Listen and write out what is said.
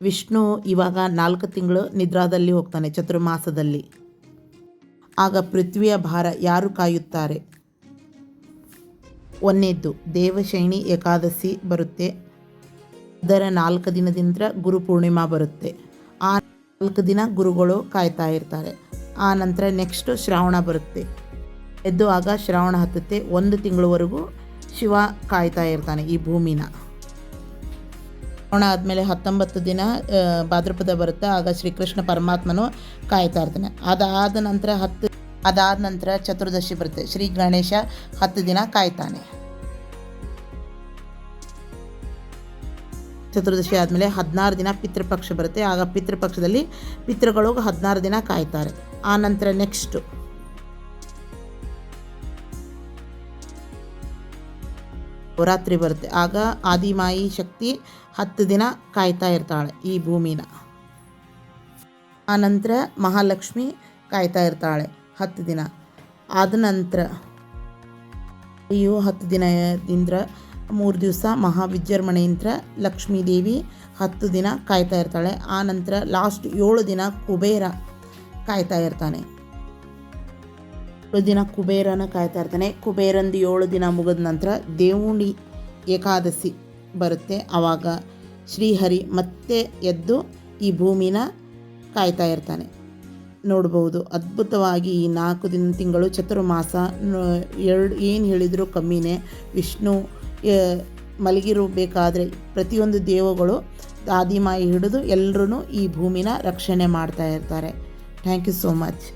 ವಿಷ್ಣು ಇವಾಗ ನಾಲ್ಕು ತಿಂಗಳು ನಿದ್ರಾದಲ್ಲಿ ಹೋಗ್ತಾನೆ, ಚತುರ್ಮಾಸದಲ್ಲಿ. ಆಗ ಪೃಥ್ವಿಯ ಭಾರ ಯಾರು ಕಾಯುತ್ತಾರೆ? ಒಂದೇದ್ದು ದೇವಶೈಣಿ ಏಕಾದಶಿ ಬರುತ್ತೆ. ಅದರ ನಾಲ್ಕು ದಿನದಿಂದ ಗುರು ಪೂರ್ಣಿಮಾ ಬರುತ್ತೆ. ಆ ನಾಲ್ಕು ದಿನ ಗುರುಗಳು ಕಾಯ್ತಾ ಇರ್ತಾರೆ. ಆ ನಂತರ ನೆಕ್ಸ್ಟು ಶ್ರಾವಣ ಬರುತ್ತೆ. ಎದ್ದು ಆಗ ಶ್ರಾವಣ ಹತ್ತುತ್ತೆ, ಒಂದು ತಿಂಗಳವರೆಗೂ ಶಿವ ಕಾಯ್ತಾ ಇರ್ತಾನೆ ಈ ಭೂಮಿನ. ಶ್ರಾವಣ ಆದಮೇಲೆ ಹತ್ತೊಂಬತ್ತು ದಿನ ಭಾದ್ರಪದ ಬರುತ್ತೆ. ಆಗ ಶ್ರೀಕೃಷ್ಣ ಪರಮಾತ್ಮನು ಕಾಯ್ತಾ ಇರ್ತಾನೆ. ಅದಾದ ನಂತರ ಹತ್ತು, ಅದಾದ ನಂತರ ಚತುರ್ದಶಿ ಬರುತ್ತೆ. ಶ್ರೀ ಗಣೇಶ ಹತ್ತು ದಿನ ಕಾಯ್ತಾನೆ. ಚತುರ್ದಶಿ ಆದಮೇಲೆ ಹದಿನಾರು ದಿನ ಪಿತೃಪಕ್ಷ ಬರುತ್ತೆ. ಆಗ ಪಿತೃಪಕ್ಷದಲ್ಲಿ ಪಿತೃಗಳು ಹದಿನಾರು ದಿನ ಕಾಯ್ತಾರೆ. ಆ ನಂತರ ನೆಕ್ಸ್ಟು ನವರಾತ್ರಿ ಬರುತ್ತೆ. ಆಗ ಆದಿಮಾಯಿ ಶಕ್ತಿ ಹತ್ತು ದಿನ ಕಾಯ್ತಾ ಇರ್ತಾಳೆ ಈ ಭೂಮಿನ. ಆನಂತರ ಮಹಾಲಕ್ಷ್ಮಿ ಕಾಯ್ತಾ ಇರ್ತಾಳೆ ಹತ್ತು ದಿನ. ಆದ ನಂತರ ಅಯ್ಯೋ, ಹತ್ತು ದಿನದಿಂದ ಮೂರು ದಿವಸ ಮಹಾವಿಜೃಂಭಣೆಯಿಂದ ಲಕ್ಷ್ಮೀದೇವಿ ಹತ್ತು ದಿನ ಕಾಯ್ತಾ ಇರ್ತಾಳೆ. ಆ ನಂತರ ಲಾಸ್ಟ್ ಏಳು ದಿನ ಕುಬೇರ ಕಾಯ್ತಾ ಇರ್ತಾನೆ. ಏಳು ದಿನ ಕುಬೇರನ ಕಾಯ್ತಾ ಇರ್ತಾನೆ. ಕುಬೇರಂದು ಏಳು ದಿನ ಮುಗಿದ ನಂತರ ದೇವುಣಿ ಏಕಾದಶಿ ಬರುತ್ತೆ. ಆವಾಗ ಶ್ರೀಹರಿ ಮತ್ತೆ ಎದ್ದು ಈ ಭೂಮಿನ ಕಾಯ್ತಾ ಇರ್ತಾನೆ. ನೋಡ್ಬೋದು. ಅದ್ಭುತವಾಗಿ ಈ ನಾಲ್ಕು ದಿನ ತಿಂಗಳು ಚತುರ್ಮಾಸ ಎರಡು ಏನು ಹೇಳಿದರೂ ಕಮ್ಮಿನೇ. ವಿಷ್ಣು ಮಲಗಿರಬೇಕಾದ್ರೆ ಪ್ರತಿಯೊಂದು ದೇವಗಳು ಆದಿಮಾಯಿ ಹಿಡಿದು ಎಲ್ಲರೂ ಈ ಭೂಮಿನ ರಕ್ಷಣೆ ಮಾಡ್ತಾ ಇರ್ತಾರೆ. Thank you so much.